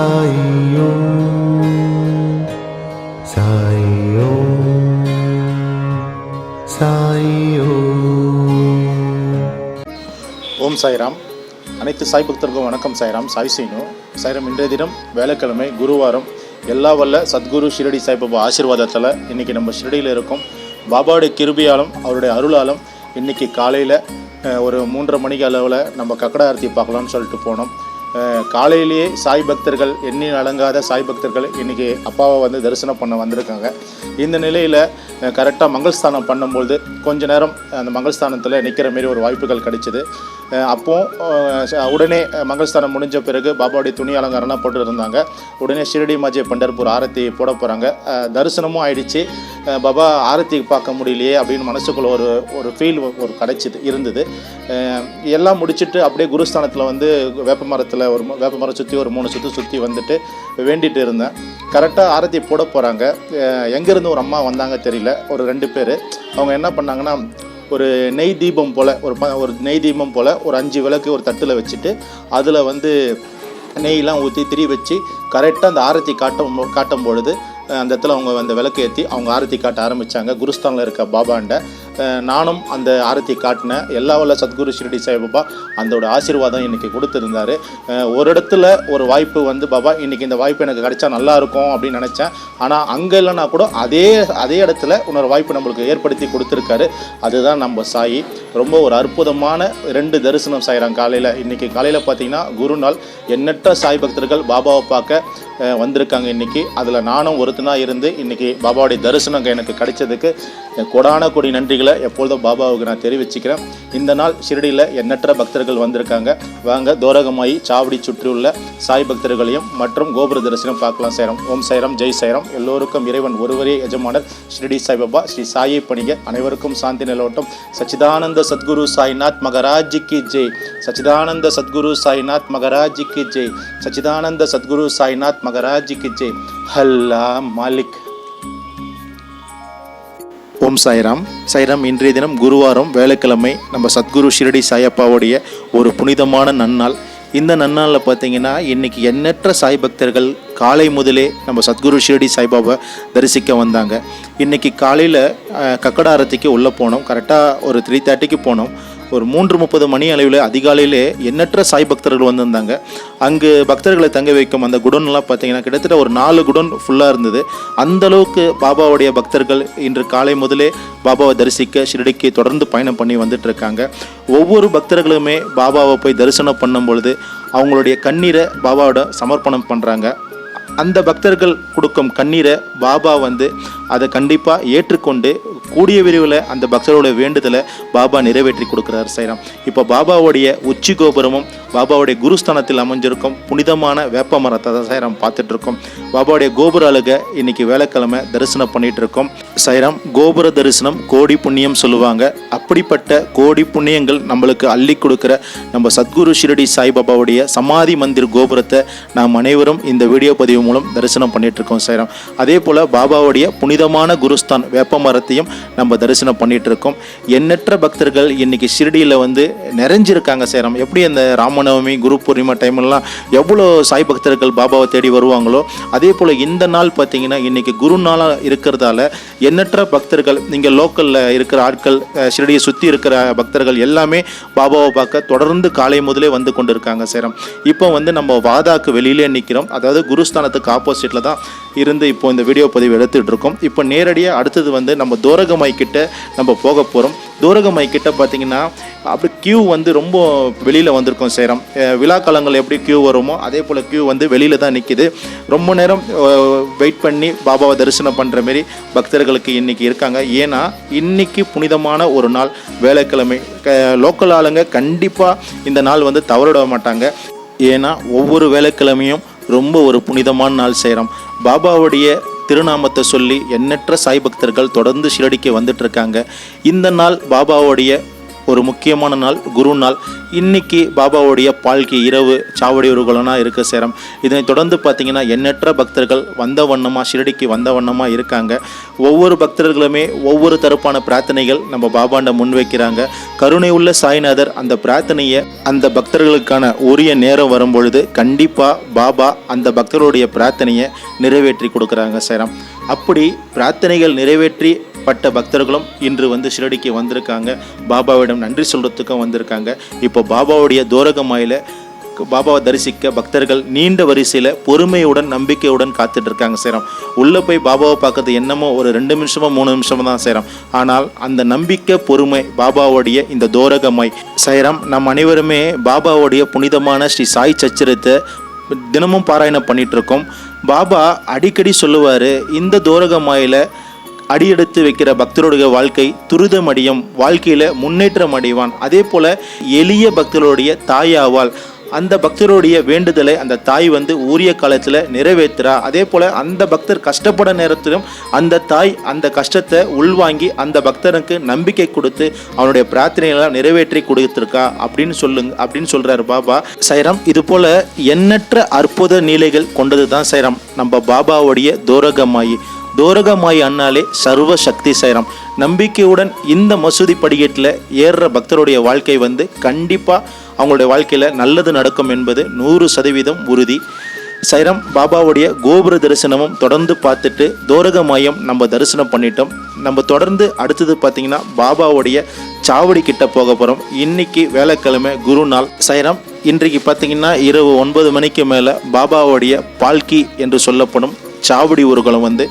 சாயோ சாயோ சாயோ ஓம் சாய்ராம். அனைத்து சாய் பக்தர்களுக்கும் வணக்கம் சாய்ராம். சாய் சீனு. சாய்ராம் இன்றைய தினம் வேலைக்கிழமை குருவாரம். எல்லா வல்ல சத்குரு ஷிரடி சாய்பாபா ஆசீர்வாதத்தில் இன்றைக்கி நம்ம ஷிரடியில் இருக்கோம். பாபாவுடைய கிருபியாலும் அவருடைய அருளாலும் இன்றைக்கி காலையில் ஒரு மூன்றரை மணிக்கு அளவில் நம்ம கக்கட ஆரத்தி பார்க்கலாம்னு சொல்லிட்டு போனோம். காலையிலேயே சாய் பக்தர்கள் எண்ணி அடங்காத சாய் பக்தர்கள் இன்றைக்கி அப்பாவை வந்து தரிசனம் பண்ண வந்திருக்காங்க. இந்த நிலையில் கரெக்டாக மங்கள்ஸ்தானம் பண்ணும்பொழுது கொஞ்ச நேரம் அந்த மங்கள்ஸ்தானத்தில் நிற்கிற மாரி ஒரு வாய்ப்புகள் கிடைச்சிது. அப்போ உடனே மங்கள்ஸ்தானம் முடிஞ்ச பிறகு பாபாவுடைய துணி அலங்காரம்லாம் போட்டு இருந்தாங்க உடனே ஷிரடி மாஜே பண்டர்பூர் ஆரத்தி போட போகிறாங்க தரிசனமும் ஆயிடுச்சு. பாபா ஆரத்தி பார்க்க முடியலையே அப்படின்னு மனசுக்குள்ள ஒரு ஒரு ஃபீல் ஒரு கிடைச்சிது இருந்தது. எல்லாம் முடிச்சுட்டு அப்படியே குருஸ்தானத்தில் வந்து வேப்ப மரத்தில் ஒரு வேப்ப மரம் சுற்றி ஒரு மூணு சுற்றி சுற்றி வந்துட்டு வேண்டிட்டு இருந்தேன். கரெக்டாக ஆரத்தி போட போகிறாங்க எங்கேருந்து ஒரு அம்மா வந்தாங்க தெரியல. ஒரு ரெண்டு பேர். அவங்க என்ன பண்ணாங்கன்னா ஒரு நெய் தீபம் போல் ஒரு ப ஒரு நெய் தீபம் போல் ஒரு அஞ்சு விளக்கு ஒரு தட்டில் வச்சுட்டு அதில் வந்து நெய்லாம் ஊற்றி திரி வச்சு கரெக்டாக அந்த ஆரத்தி காட்டும் காட்டும் பொழுது அந்த இடத்துல அவங்க அந்த விளக்கு ஏற்றி அவங்க ஆரத்தி காட்ட ஆரம்பித்தாங்க குருஸ்தானில் இருக்க பாபாண்ட நானும் அந்த ஆரத்தி காட்டினேன் எல்லா வல்ல சத்குரு ஷிரடி சாய்பாபா அதோட ஆசீர்வாதம் இன்னைக்கு கொடுத்துருந்தாரு. ஒரு இடத்துல ஒரு வாய்ப்பு வந்து பாபா இன்னைக்கு இந்த வாய்ப்பு எனக்கு கிடைச்சா நல்லா இருக்கும் அப்படின்னு நினச்சேன். ஆனால் அங்கே இல்லைன்னா கூட அதே அதே இடத்துல இன்னொரு வாய்ப்பு நம்மளுக்கு ஏற்படுத்தி கொடுத்துருக்காரு. அதுதான் நம்ம சாயி. ரொம்ப ஒரு அற்புதமான ரெண்டு தரிசனம் சாயிறாங்க காலையில். இன்னைக்கு காலையில் பார்த்தீங்கன்னா குருநாள் எண்ணற்ற சாய் பக்தர்கள் பாபாவை பார்க்க வந்திருக்காங்க இன்னைக்கு. அதில் நானும் ஒருத்தனாக இருந்து இன்னைக்கு பாபாவுடைய தரிசனம் எனக்கு கிடைச்சதுக்கு கொடான கொடி நன்றிகளை எப்பொழுதும் பாபாவுக்கு நான் தெரிவிச்சுக்கிறேன். இந்த நாள் ஷிரடியில் எண்ணற்ற பக்தர்கள் வந்திருக்காங்க. வாங்க தோரகமாயி சாவடி சுற்றியுள்ள சாய் பக்தர்களையும் மற்றும் கோபுர தரிசனம் பார்க்கலாம் சேரம். ஓம் சைரம் ஜெய் சைரம். எல்லோருக்கும் இறைவன் ஒருவரே எஜமானர் ஷிரடி சாய்பாபா ஸ்ரீ சாயை பணிக. அனைவருக்கும் சாந்தி நிலவட்டும். சச்சிதானந்த சத்குரு சாய்நாத் மகராஜ் கி ஜெய். சச்சிதானந்த சத்குரு சாய்நாத் மகராஜ் கி ஜெய். சச்சிதானந்த சத்குரு சாய்நாத் மகராஜ் கி ஜெய். ஹல்லா மாலிக். ஓம் சாய்ராம். சாய்ராம் இன்றைய தினம் குருவாரம் வேலைக்கிழமை நம்ம சத்குரு ஷிரடி சாயப்பாவுடைய ஒரு புனிதமான நன்னாள். இந்த நன்னாளில் பார்த்தீங்கன்னா இன்னைக்கு எண்ணற்ற சாய் பக்தர்கள் காலை முதலே நம்ம சத்குரு ஷிரடி சாய்பாபா தரிசிக்க வந்தாங்க. இன்றைக்கி காலையில் கக்கடாரத்திக்கு உள்ளே போனோம். கரெக்டாக ஒரு த்ரீ தேர்ட்டிக்கு போனோம். ஒரு மூன்று முப்பது மணி அளவில் அதிகாலையிலே எண்ணற்ற சாய் பக்தர்கள் வந்திருந்தாங்க. அங்கு பக்தர்களை தங்க வைக்கும் அந்த குடோன்லாம் பார்த்தீங்கன்னா கிட்டத்தட்ட ஒரு நாலு குடோன் ஃபுல்லாக இருந்தது. அந்த அளவுக்கு பாபாவுடைய பக்தர்கள் இன்று காலை முதலே பாபாவை தரிசிக்க ஷிரடிக்கு தொடர்ந்து பயணம் பண்ணி வந்துட்டு இருக்காங்க ஒவ்வொரு பக்தர்களுமே பாபாவை போய் தரிசனம் பண்ணும் பொழுது அவங்களுடைய கண்ணீரை பாபாவோட சமர்ப்பணம் பண்ணுறாங்க அந்த பக்தர்கள் கொடுக்கும் கண்ணீரை பாபா வந்து அதை கண்டிப்பாக ஏற்றுக்கொண்டு கூடிய விரைவில் அந்த பக்தரோட வேண்டுதலை பாபா நிறைவேற்றி கொடுக்குறாரு சைராம். இப்போ பாபாவுடைய உச்சி கோபுரமும் பாபாவுடைய குருஸ்தானத்தில் அமைஞ்சிருக்கும் புனிதமான வேப்ப மரத்தை தான் சைராம் பார்த்துட்டு இருக்கோம் பாபாவுடைய கோபுர அழகை இன்னைக்கு வேலைக்கிழமை தரிசனம் பண்ணிட்டு இருக்கோம் சைராம் கோபுர தரிசனம் கோடி புண்ணியம் சொல்லுவாங்க. அப்படிப்பட்ட கோடி புண்ணியங்கள் நம்மளுக்கு அள்ளி கொடுக்குற நம்ம சத்குரு ஷிரடி சாய்பாபாவுடைய சமாதி மந்திர் கோபுரத்தை நாம் அனைவரும் இந்த வீடியோ பதிவு மூலம் தரிசனம் பண்ணிட்டு இருக்கோம் சைராம். அதே போல் பாபாவுடைய புனித புனிதமான குருஸ்தான் வேப்ப மரத்தையும் நம்ம தரிசனம் பண்ணிட்டு இருக்கோம் எண்ணற்ற பக்தர்கள் இன்னைக்கு ஷிரடியில் வந்து நிறைஞ்சிருக்காங்க சேரம். எப்படி அந்த ராமநவமி குரு பூர்ணிமா டைம்லாம் எவ்வளோ சாய் பக்தர்கள் பாபாவை தேடி வருவாங்களோ அதே போல் இந்த நாள் பார்த்தீங்கன்னா இன்னைக்கு குரு நாளாக இருக்கிறதால எண்ணற்ற பக்தர்கள் இங்கே லோக்கலில் இருக்கிற ஆட்கள் ஷிரடியை சுற்றி இருக்கிற பக்தர்கள் எல்லாமே பாபாவை பார்க்க தொடர்ந்து காலை முதலே வந்து கொண்டு இருக்காங்க சேரம். இப்போ வந்து நம்ம வாதாக்கு வெளியிலே நிற்கிறோம் அதாவது குருஸ்தானத்துக்கு ஆப்போசிட்டில் தான் இருந்து இப்போ இந்த வீடியோ பதிவு எடுத்துகிட்டு இருக்கோம் இப்போ நேரடியாக அடுத்தது வந்து நம்ம தோரகமாய் கிட்ட நம்ம போக போகிறோம் தூரகமாய் கிட்ட பார்த்தீங்கன்னா அப்படி கியூ வந்து ரொம்ப வெளியில் வந்திருக்கோம் சேரம். விழாக்காலங்கள் விழா காலங்கள் எப்படி கியூ வருமோ அதே போல் கியூ வந்து வெளியில் தான் நிற்கிது ரொம்ப நேரம் வெயிட் பண்ணி பாபாவை தரிசனம் பண்ணுற மாரி பக்தர்களுக்கு இன்றைக்கி இருக்காங்க. ஏன்னா இன்றைக்கி புனிதமான ஒரு நாள் வேலைக்கிழமை. லோக்கல் ஆளுங்க கண்டிப்பாக இந்த நாள் வந்து தவறிட மாட்டாங்க. ஏன்னா ஒவ்வொரு வேலைக்கிழமையும் ரொம்ப ஒரு புனிதமான நாள் செய்கிறோம் பாபாவுடைய திருநாமத்தை சொல்லி எண்ணற்ற சாய் பக்தர்கள் தொடர்ந்து ஷிரடிக்கு வந்துட்டு இருக்காங்க. இந்த நாள் பாபாவுடைய ஒரு முக்கியமான நாள் குரு நாள். இன்னைக்கு பாபாவுடைய பால்கி இரவு சாவடி ஊர்வலம்னா இருக்க சேரம். இதனை தொடர்ந்து பார்த்தீங்கன்னா எண்ணற்ற பக்தர்கள் வந்த வண்ணமாக ஷிரடிக்கு வந்த வண்ணமாக இருக்காங்க. ஒவ்வொரு பக்தர்களுமே ஒவ்வொரு தரப்பான பிரார்த்தனைகள் நம்ம பாபாண்ட முன்வைக்கிறாங்க கருணை உள்ள சாய்நாதர் அந்த பிரார்த்தனையை அந்த பக்தர்களுக்கான உரிய நேரம் வரும்பொழுது கண்டிப்பாக பாபா அந்த பக்தர்களுடைய பிரார்த்தனையை நிறைவேற்றி கொடுக்குறாங்க சேரம். அப்படி பிரார்த்தனைகள் நிறைவேற்றி பட்ட பக்தர்களும் இன்று வந்து ஷிரடிக்கு வந்திருக்காங்க. பாபாவிடம் நன்றி சொல்கிறதுக்கும் வந்திருக்காங்க. இப்போ பாபாவுடைய தோரகமாயில் பாபாவை தரிசிக்க பக்தர்கள் நீண்ட வரிசையில் பொறுமையுடன் நம்பிக்கையுடன் காத்துட்டு இருக்காங்க சேரம். உள்ளே போய் பாபாவை பார்க்கறது என்னமோ ஒரு ரெண்டு நிமிஷமோ மூணு நிமிஷமோ தான் சேரம். ஆனால் அந்த நம்பிக்கை பொறுமை பாபாவுடைய இந்த தோரகமாய் சேரம் நம் அனைவருமே பாபாவுடைய புனிதமான ஸ்ரீ சாய் சச்சரித்தை தினமும் பாராயணம் பண்ணிகிட்ருக்கோம் பாபா அடிக்கடி சொல்லுவார் இந்த தோரகமாயில் அடியெடுத்து வைக்கிற பக்தருடைய வாழ்க்கை துரிதமடியும் வாழ்க்கையில் முன்னேற்றம் அடைவான். அதே போல் எளிய பக்தருடைய தாயாவால் அந்த பக்தருடைய வேண்டுதலை அந்த தாய் வந்து உரிய காலத்தில் நிறைவேற்றுறா. அதே போல் அந்த பக்தர் கஷ்டப்பட நேரத்திலும் அந்த தாய் அந்த கஷ்டத்தை உள்வாங்கி அந்த பக்தனுக்கு நம்பிக்கை கொடுத்து அவனுடைய பிரார்த்தனையெல்லாம் நிறைவேற்றி கொடுத்துருக்கா அப்படின்னு சொல்லுங்க அப்படின்னு சொல்கிறார் பாபா. சைரம் இது போல் எண்ணற்ற அற்புத நீலைகள் கொண்டது தான் சைரம். நம்ம பாபாவுடைய தோரகமாயி. தோரகமாய் அண்ணாலே சர்வ சக்தி சைரம் நம்பிக்கையுடன் இந்த மசூதி படிக்கட்டில் ஏறுற பக்தருடைய வாழ்க்கை வந்து கண்டிப்பாக அவங்களுடைய வாழ்க்கையில் நல்லது நடக்கும் என்பது நூறு சதவீதம் உறுதி. சைரம் பாபாவுடைய கோபுர தரிசனமும் தொடர்ந்து பார்த்துட்டு தோரகமாயம் நம்ம தரிசனம் பண்ணிட்டோம். நம்ம தொடர்ந்து அடுத்தது பார்த்தீங்கன்னா பாபாவுடைய சாவடி கிட்ட போக போகிறோம் இன்னைக்கு வேலைக்கிழமை குரு நாள். சைரம் இன்றைக்கு பார்த்தீங்கன்னா இரவு ஒன்பது மணிக்கு மேலே பாபாவுடைய பால்கி என்று சொல்லப்படும் சாவடி ஊர்வலம் வந்து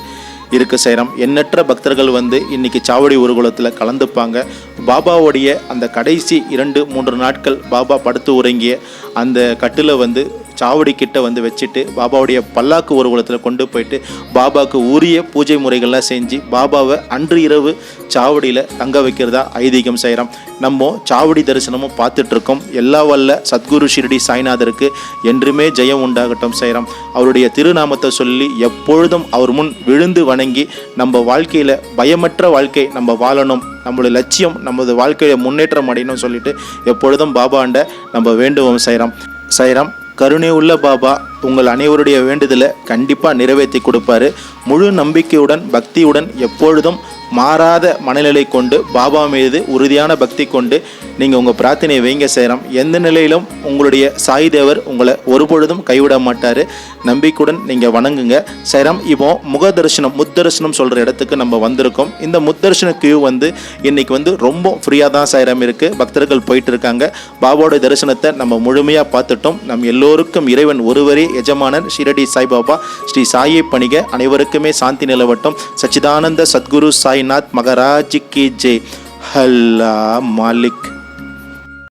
இருக்க செய்கிறோம் எண்ணற்ற பக்தர்கள் வந்து இன்றைக்கி சாவடி ஊர்வலத்தில் கலந்துப்பாங்க. பாபாவுடைய அந்த கடைசி இரண்டு மூன்று நாட்கள் பாபா படுத்து உறங்கிய அந்த கட்டில் வந்து சாவடி கிட்ட வந்து வச்சுட்டு பாபாவுடைய பல்லாக்கு ஊர்வலத்தில் கொண்டு போயிட்டு பாபாவுக்கு உரிய பூஜை முறைகள்லாம் செஞ்சு பாபாவை அன்று இரவு சாவடியில் தங்க வைக்கிறதா ஐதீகம் செய்கிறோம் நம்ம சாவடி தரிசனமும் பார்த்துட்ருக்கோம். எல்லா வல்ல சத்குரு ஷிரடி சாய்நாதருக்கு என்றுமே ஜெயம் உண்டாகட்டும் செய்கிறோம் அவருடைய திருநாமத்தை சொல்லி எப்பொழுதும் அவர் முன் விழுந்து வணங்கி நம்ம வாழ்க்கையில் பயமற்ற வாழ்க்கை நம்ம வாழணும். நம்மளுடைய லட்சியம் நமது வாழ்க்கையை முன்னேற்றம் அடையணும்னு சொல்லிட்டு எப்பொழுதும் பாபாண்ட நம்ம வேண்டுவோம் செய்கிறோம் சைராம் கருணை உள்ள பாபா உங்கள் அனைவருடைய வேண்டுதலை கண்டிப்பாக நிறைவேற்றி கொடுப்பாரு. முழு நம்பிக்கையுடன் பக்தியுடன் எப்பொழுதும் மாறாத மனநிலை கொண்டு பாபா மீது உறுதியான பக்தி கொண்டு நீங்கள் உங்கள் பிரார்த்தனையை வைங்க சேரம் எந்த நிலையிலும் உங்களுடைய சாய் தேவர் உங்களை ஒருபொழுதும் கைவிட மாட்டார். நம்பிக்கையுடன் நீங்கள் வணங்குங்க. சேரம் இப்போ முக தரிசனம் முத்தரிசனம் சொல்கிற இடத்துக்கு நம்ம வந்திருக்கோம். இந்த முத்தரிசன கியூ வந்து இன்னைக்கு வந்து ரொம்ப ஃப்ரீயாக தான் சைராம் இருக்குது பக்தர்கள் போயிட்டு இருக்காங்க. பாபாவோட தரிசனத்தை நம்ம முழுமையாக பார்த்துட்டோம். நம் எல்லோருக்கும் இறைவன் ஒருவரே எஜமானன் ஷிரடி சாய்பாபா ஸ்ரீ சாயை பணிக. அனைவருக்குமே சாந்தி நிலவட்டும். சச்சிதானந்த சத்குரு சாய்நாத் மகராஜ் கி ஜெய். ஹல்லா மாலிக்.